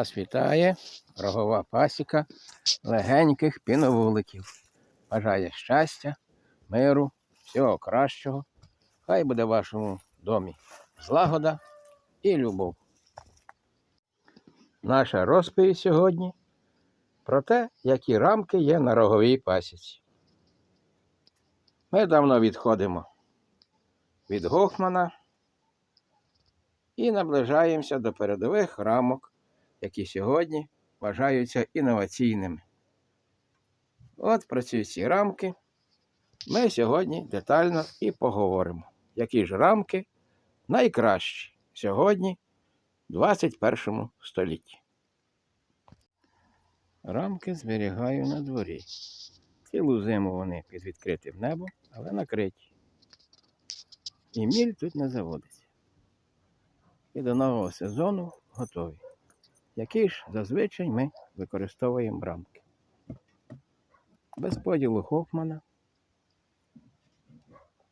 Вас вітає рогова пасіка легеньких піновуликів. Бажає щастя, миру, всього кращого. Хай буде в вашому домі злагода і любов. Наша розповідь сьогодні про те, які рамки є на роговій пасіці. Ми давно відходимо від Гохмана і наближаємося до передових рамок, які сьогодні вважаються інноваційними. От про ці всі рамки ми сьогодні детально і поговоримо, які ж рамки найкращі сьогодні в 21 столітті. Рамки зберігаю на дворі. Цілу зиму вони під відкритим небом, але накриті. І міль тут не заводиться. І до нового сезону готові. Які ж зазвичай ми використовуємо рамки. Без поділу Хофмана.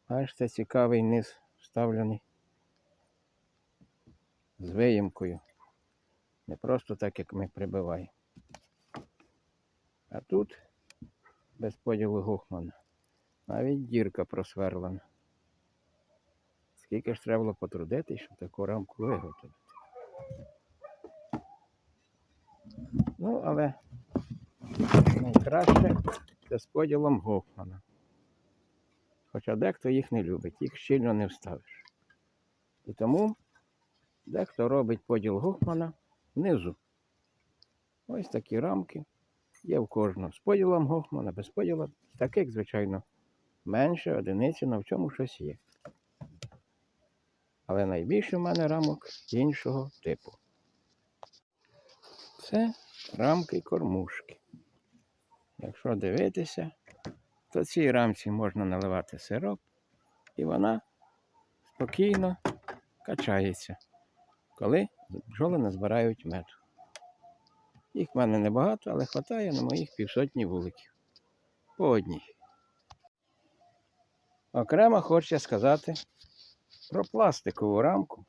Аж це цікавий низ вставлений з виїмкою. Не просто так, як ми прибиваємо. А тут без поділу Гухмана. Навіть дірка просверлена. Скільки ж треба потрудитись, щоб таку рамку виготовити. Ну, але найкраще це з поділом Гофмана. Хоча дехто їх не любить, їх щільно не вставиш. І тому дехто робить поділ Гофмана внизу. Ось такі рамки є в кожного. З поділом Гофмана, без поділу. Таких, звичайно, менше одиниці, але в чому щось є. Але найбільше в мене рамок іншого типу. Це рамки кормушки. Якщо дивитися, то цій рамці можна наливати сироп, і вона спокійно качається, коли бджоли назбирають мед. Їх в мене небагато, але вистачає на моїх півсотні вуликів. По одній. Окремо хочеться сказати про пластикову рамку,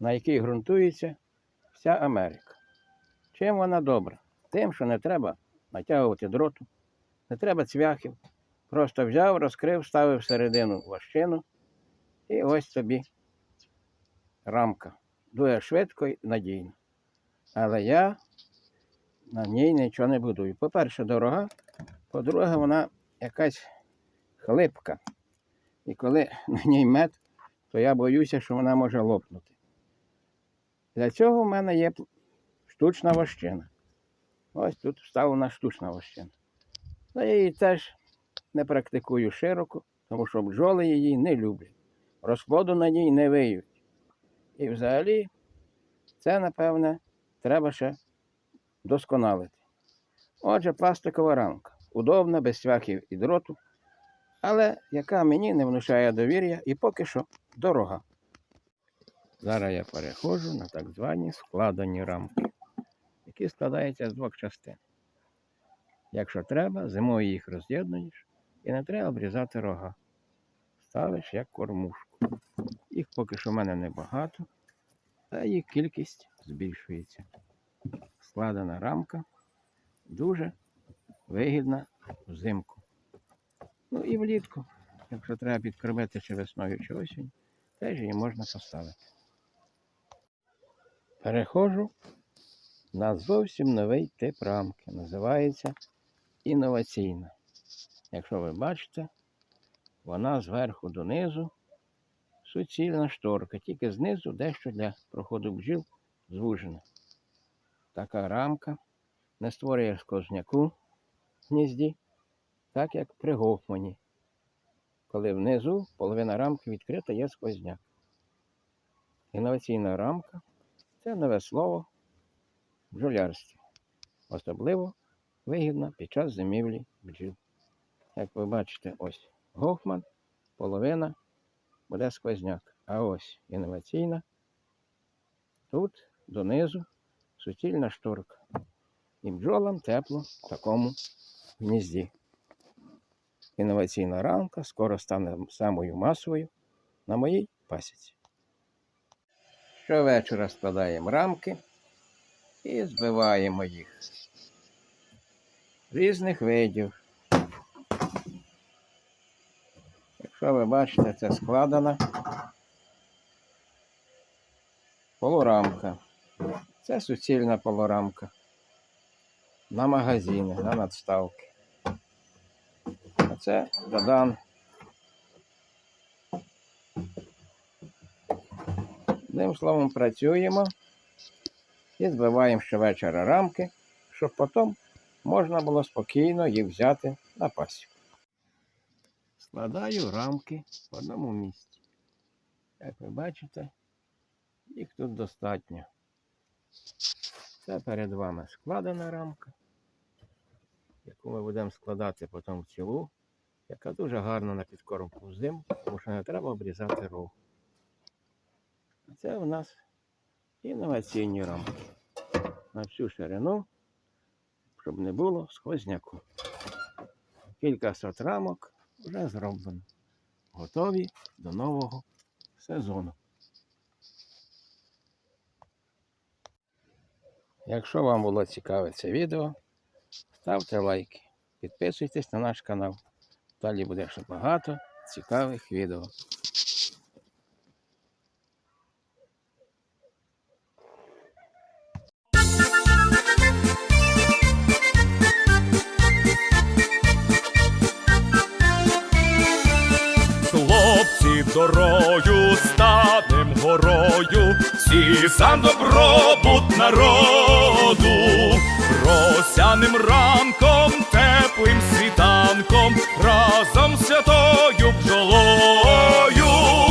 на якій ґрунтується вся Америка. Чим вона добра? Тим, що не треба натягувати дроту, не треба цвяхів. Просто взяв, розкрив, ставив всередину ващину і ось тобі рамка. Дуже швидко і надійно. Але я на ній нічого не будую. По-перше, дорога, по-друге, вона якась хлипка. І коли на ній мед, то я боюся, що вона може лопнути. Для цього в мене є штучна вощина. Ось тут вставлена штучна вощина. Ну, я її теж не практикую широко, тому що бджоли її не люблять. Розплоду на ній не виють. І взагалі це, напевне, треба ще досконалити. Отже, пластикова рамка. Удобна, без цвяхів і дроту, але яка мені не внушає довір'я і поки що дорога. Зараз я переходжу на так звані складені рамки, які складаються з двох частин. Якщо треба, зимою їх роз'єднуєш і не треба обрізати рога. Ставиш як кормушку. Їх поки що в мене небагато, та їх кількість збільшується. Складена рамка дуже вигідна взимку. Ну і влітку, якщо треба підкормити чи весною, чи осінь, теж її можна поставити. Переходжу на зовсім новий тип рамки. Називається інноваційна. Якщо ви бачите, вона зверху донизу суцільна шторка, тільки знизу дещо для проходу бджіл звужена. Така рамка не створює сквозняку в гнізді, так як при гофмані, коли внизу половина рамки відкрита є сквозняк. Інноваційна рамка це нове слово бджолярстві. Особливо вигідно під час зимівлі бджіл. Як ви бачите, ось Гофман, половина буде сквозняк. А ось інноваційна. Тут донизу суцільна шторка. І бджолам тепло в такому гнізді. Інноваційна рамка скоро стане самою масовою на моїй пасіці. Щовечора складаємо рамки і збиваємо їх різних видів. Якщо ви бачите, це складена полурамка. Це суцільна полурамка на магазини, на надставки. А це додан. Одним словом, працюємо і збиваємо щовечора рамки, щоб потім можна було спокійно їх взяти на пасіку. Складаю рамки в одному місці. Як ви бачите, їх тут достатньо. Це перед вами складена рамка, яку ми будемо складати потім в цілу, яка дуже гарна на підкормку взимку, тому що не треба обрізати рог. Це у нас інноваційні рамки. На всю ширину, щоб не було сквозняку. Кілька сот рамок вже зроблено. Готові до нового сезону. Якщо вам було цікаве це відео, ставте лайки, підписуйтесь на наш канал. Далі буде ще багато цікавих відео. волею, всі за добробут народу, росяним ранком, теплим світанком, разом святою бджолою.